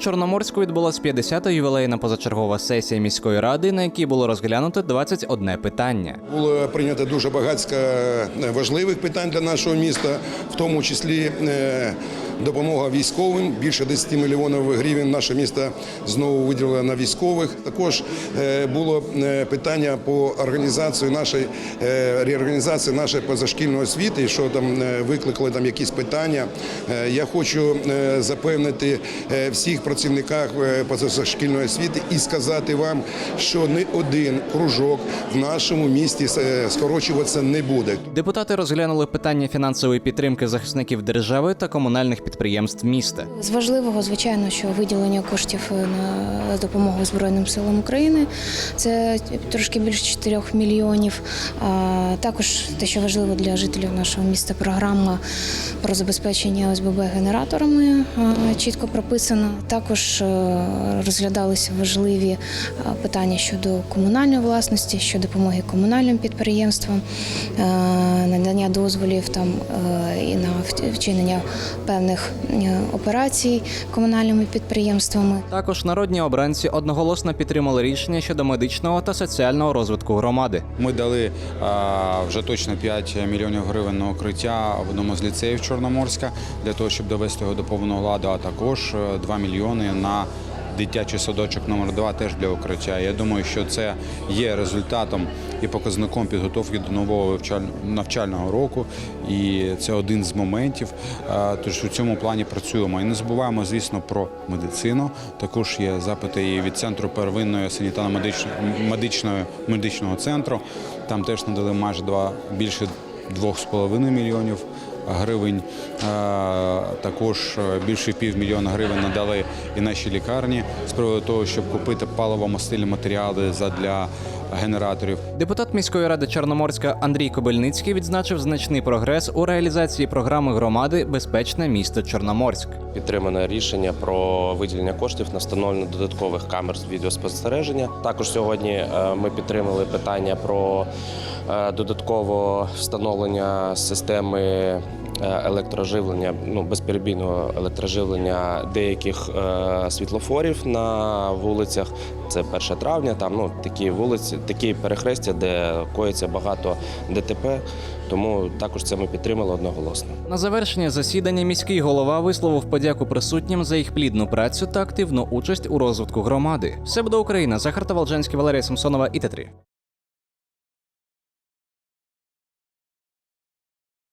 Чорноморську відбулась 50-та ювілейна позачергова сесія міської ради, на якій було розглянуто 21 питання. Було прийнято дуже багатько е, важливих питань для нашого міста, в тому числі е, допомога військовим. Більше 10 мільйонів гривень наше місто знову виділило на військових. Також е, було е, питання по організації нашої е, реорганізації нашої позашкільної освіти, що там викликали там якісь питання. Я хочу запевнити всіх працівниках позашкільної освіти і сказати вам, що не один кружок в нашому місті скорочуватися не буде. Депутати розглянули питання фінансової підтримки захисників держави та комунальних підприємств міста. З важливого, звичайно, що виділення коштів на допомогу Збройним силам України це трошки більше 4 мільйонів. А також те, що важливо для жителів нашого міста, програма про забезпечення ОСББ генераторами чітко прописана. Також е, розглядалися важливі питання щодо комунальної власності, щодо допомоги комунальним підприємствам, е, надання дозволів там е, і на вчинення певних е, операцій комунальними підприємствами. Також народні обранці одноголосно підтримали рішення щодо медичного та соціального розвитку громади. Ми дали а, вже точно 5 мільйонів гривень на укриття в одному з ліцеїв Чорноморська для того, щоб довести його до повного ладу, а також е, 2 мільйони на дитячий садочок номер 2 теж для укриття. Я думаю, що це є результатом і показником підготовки до нового навчального року, і це один з моментів. Тож у цьому плані працюємо. І не забуваємо, звісно, про медицину. Також є запити і від центру первинної санітарно-медичної медичної медичного центру. Там теж надали майже два більше 2,5 мільйонів гривень. Також е, більше півмільйона гривень надали і наші лікарні з приводу того, щоб купити паливо-мастильні матеріали для генераторів. Депутат міської ради Чорноморська Андрій Кобильницький відзначив значний прогрес у реалізації програми громади Безпечне місто Чорноморськ. Підтримане рішення про виділення коштів на встановлення додаткових камер з відеоспостереження. Також сьогодні е, ми підтримали питання про е, додаткове встановлення системи електроживлення, ну безперебійного електроживлення деяких е, світлофорів на вулицях. Це 1 травня. Там ну такі вулиці, такі перехрестя, де коїться багато ДТП. Тому також це ми підтримали одноголосно. На завершення засідання міський голова висловив подяку присутнім за їх плідну працю та активну участь у розвитку громади. Все буде Україна. Захар Таволжанський, Валерія Самсонова і Т3.